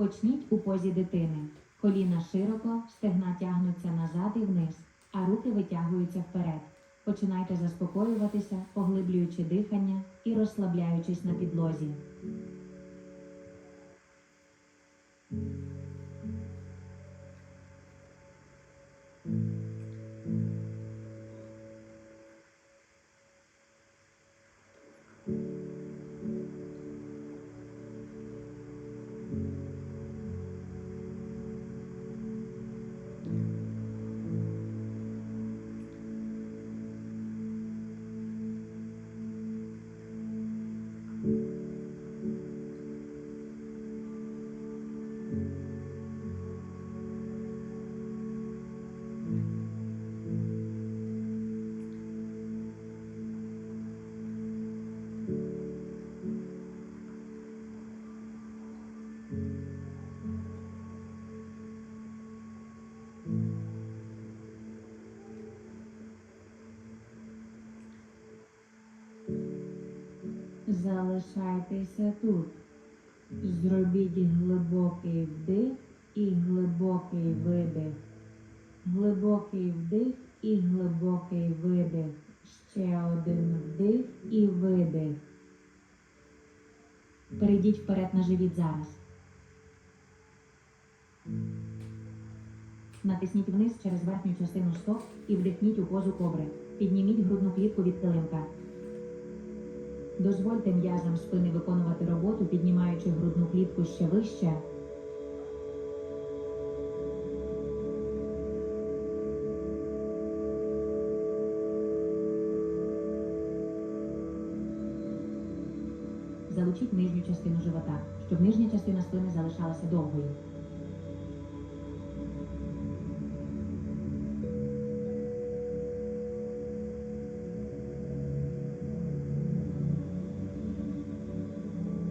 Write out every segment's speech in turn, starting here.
Почніть у позі дитини. Коліна широко, стегна тягнуться назад і вниз, а руки витягуються вперед. Починайте заспокоюватися, поглиблюючи дихання і розслабляючись на підлозі. Залишайтеся тут. Зробіть глибокий вдих і глибокий видих. Глибокий вдих і глибокий видих. Ще один вдих і видих. Перейдіть вперед на живіт зараз. Натисніть вниз через верхню частину стоп і вдихніть у позу кобри. Підніміть грудну клітку від килимка. Дозвольте м'язам спини виконувати роботу, піднімаючи грудну клітку ще вище. Залучіть нижню частину живота, щоб нижня частина спини залишалася довгою.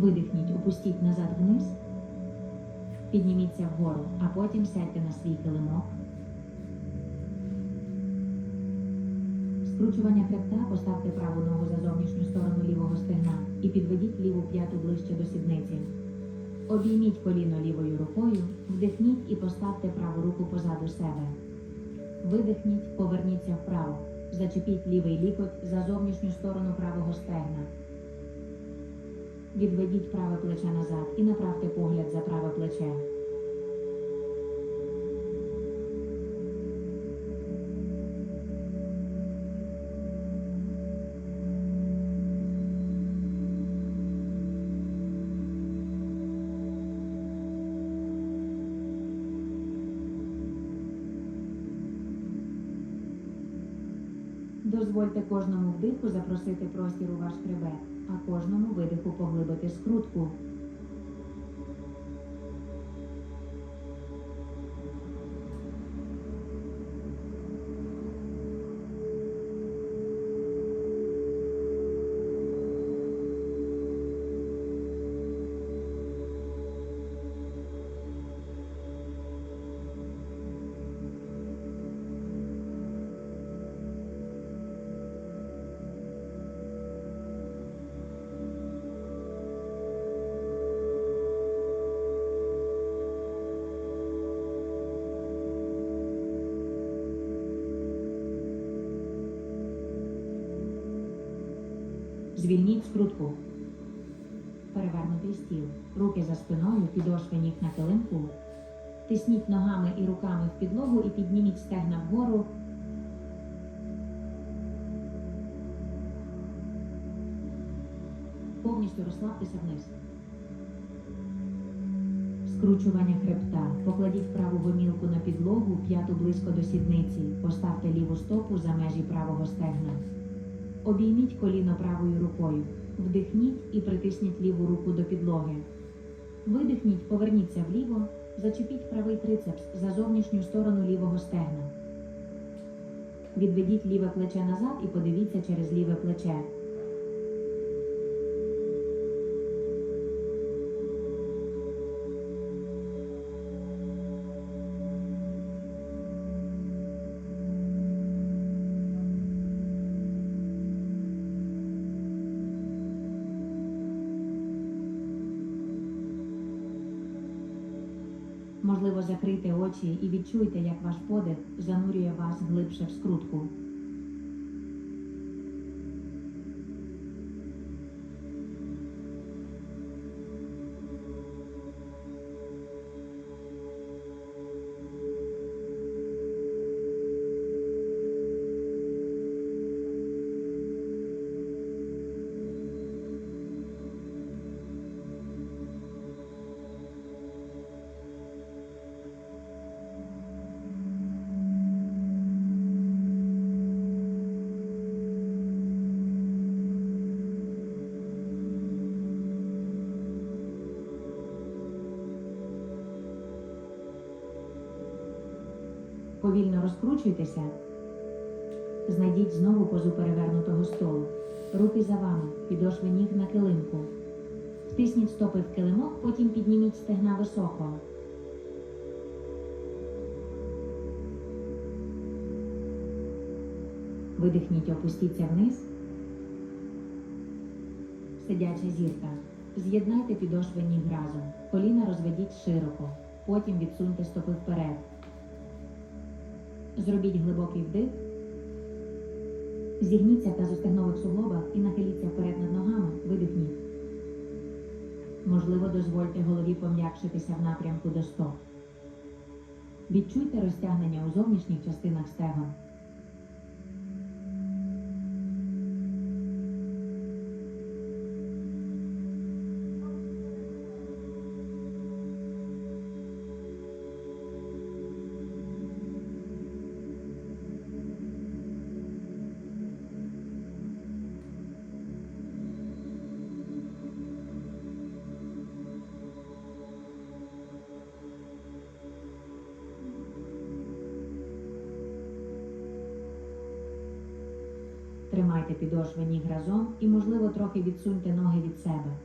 Видихніть, опустіть назад вниз, підніміться вгору, а потім сядьте на свій килимок. Скручування хребта поставте праву ногу за зовнішню сторону лівого стегна і підведіть ліву п'яту ближче до сідниці. Обійміть коліно лівою рукою, вдихніть і поставте праву руку позаду себе. Видихніть, поверніться вправо. Зачепіть лівий лікоть за зовнішню сторону правого стегна. Відведіть праве плече назад і направте погляд за праве плече. Дозвольте кожному вдиху запросити простір у ваш хребет, а кожному видиху поглибити скрутку. Звільніть скрутку. Перевернутий стіл. Руки за спиною, підошви ніг на килимку. Тисніть ногами і руками в підлогу і підніміть стегна вгору. Повністю розслабтеся вниз. Скручування хребта. Покладіть праву гомілку на підлогу, п'яту близько до сідниці. Поставте ліву стопу за межі правого стегна. Обійміть коліно правою рукою. Вдихніть і притисніть ліву руку до підлоги. Видихніть, поверніться вліво, зачепіть правий трицепс за зовнішню сторону лівого стегна. Відведіть ліве плече назад і подивіться через ліве плече. Можливо, закрийте очі і відчуйте, як ваш подих занурює вас глибше в скрутку. Повільно розкручуйтеся. Знайдіть знову позу перевернутого столу. Руки за вами, підошви ніг на килимку. Втисніть стопи в килимок, потім підніміть стегна високо. Видихніть, опустіться вниз. Сидяча зірка. З'єднайте підошви ніг разом. Коліна розведіть широко. Потім відсуньте стопи вперед. Зробіть глибокий вдих. Зігніться та тазостегнових суглобах і нахиліться вперед над ногами. Видихніть. Можливо, дозвольте голові пом'якшитися в напрямку до стоп. Відчуйте розтягнення у зовнішніх частинах стегон. Тримайте підошви ніг разом і, можливо, трохи відсуньте ноги від себе.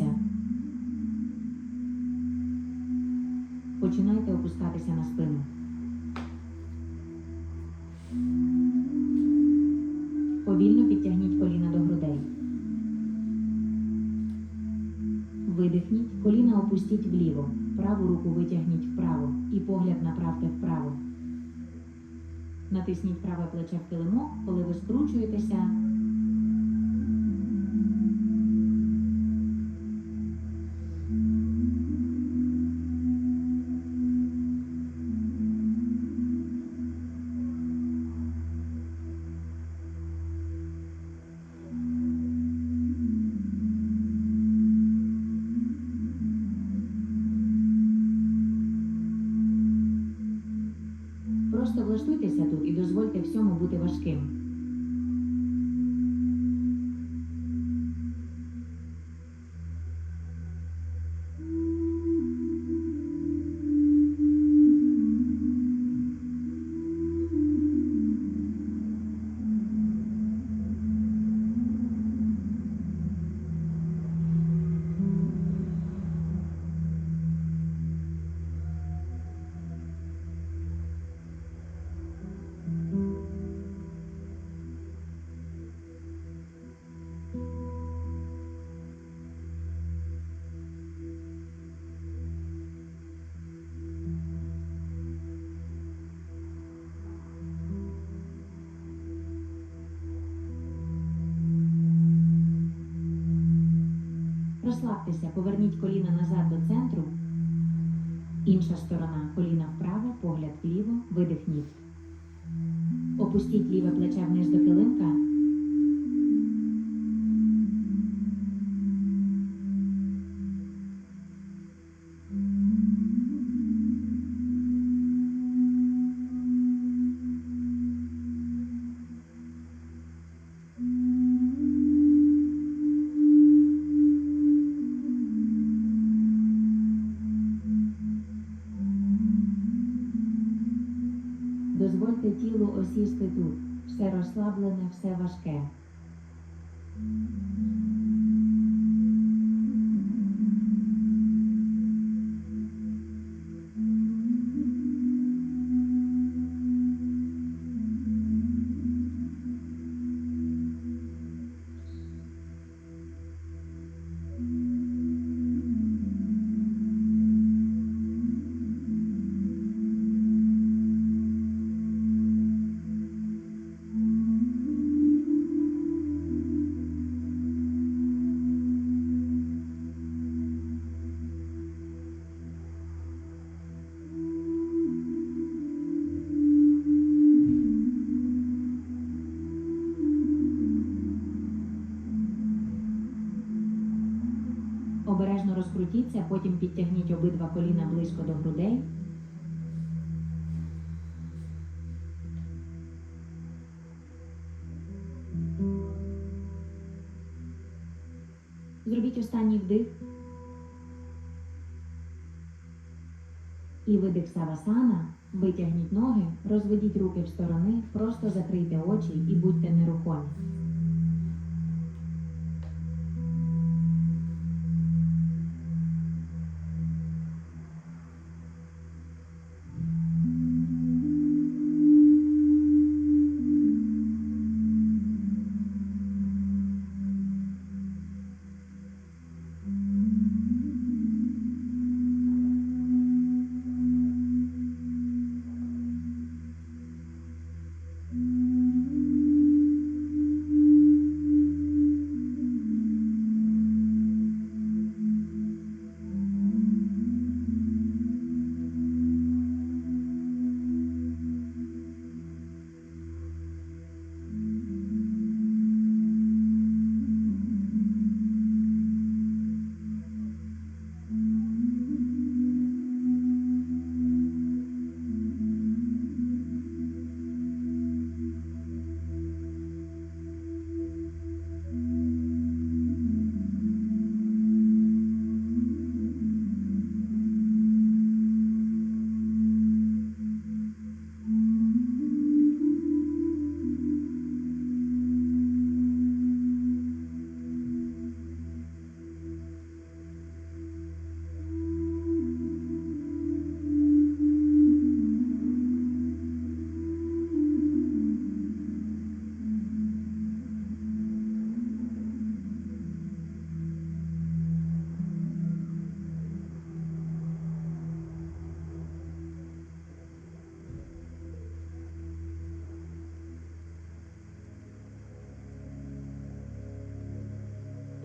Підніміться. Починайте опускатися на спину. Повільно підтягніть коліна до грудей. Видихніть, коліна опустіть вліво, праву руку витягніть вправо і погляд направте вправо. Натисніть праве плече в килимок, коли ви скручуєтеся. him. Розслабтеся, поверніть коліна назад до центру. Інша сторона. Коліна вправо, погляд вліво, видихніть. Опустіть ліве плече вниз до килимка. Тілу осісти тут. Все розслаблене, все важке. Розкрутіться, потім підтягніть обидва коліна близько до грудей. Зробіть останній вдих. І видих савасана. Витягніть ноги, розведіть руки в сторони, просто закрийте очі і будьте нерухомі.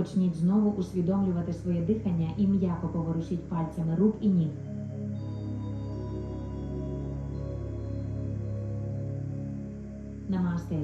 Почніть знову усвідомлювати своє дихання і м'яко поворушіть пальцями рук і ніг. Намасте.